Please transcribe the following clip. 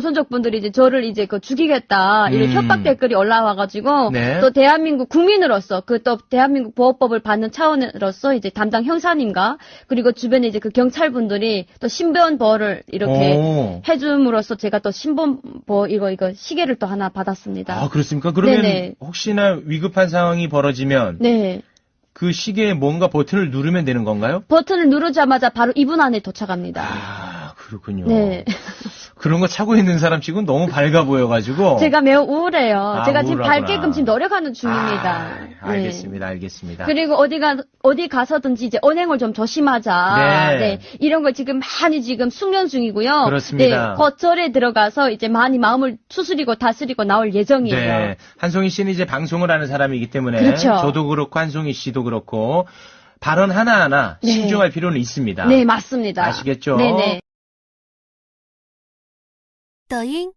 조선족분들이 이제 저를 이제 그 죽이겠다 이런 음. 협박 댓글이 올라와가지고 네. 또 대한민국 국민으로서 그 또 대한민국 보호법을 받는 차원으로서 이제 담당 형사님과 그리고 주변에 이제 그 경찰분들이 또 신변 보호를 이렇게 오. 해줌으로써 제가 또 신변 보호 이거 이거 시계를 또 하나 받았습니다. 아, 그렇습니까? 그러면 네네. 혹시나 위급한 상황이 벌어지면 네. 그 시계에 뭔가 버튼을 누르면 되는 건가요? 버튼을 누르자마자 바로 2분 안에 도착합니다. 아, 그렇군요. 네. 그런 거 차고 있는 사람 치고는 너무 밝아 보여가지고. 제가 매우 우울해요. 아, 제가 지금 우울하구나. 밝게끔 지금 노력하는 중입니다. 아, 네. 알겠습니다, 알겠습니다. 그리고 어디가 어디 가서든지 이제 언행을 좀 조심하자. 네. 네. 이런 걸 지금 많이 지금 숙련 중이고요. 그렇습니다. 네. 곧 절에 들어가서 이제 많이 마음을 추스리고 다스리고 나올 예정이에요. 네. 한송이 씨는 이제 방송을 하는 사람이기 때문에 그렇죠. 저도 그렇고 한송이 씨도 그렇고 발언 하나하나 네. 신중할 필요는 있습니다. 네, 맞습니다. 아시겠죠? 네네. 抖音、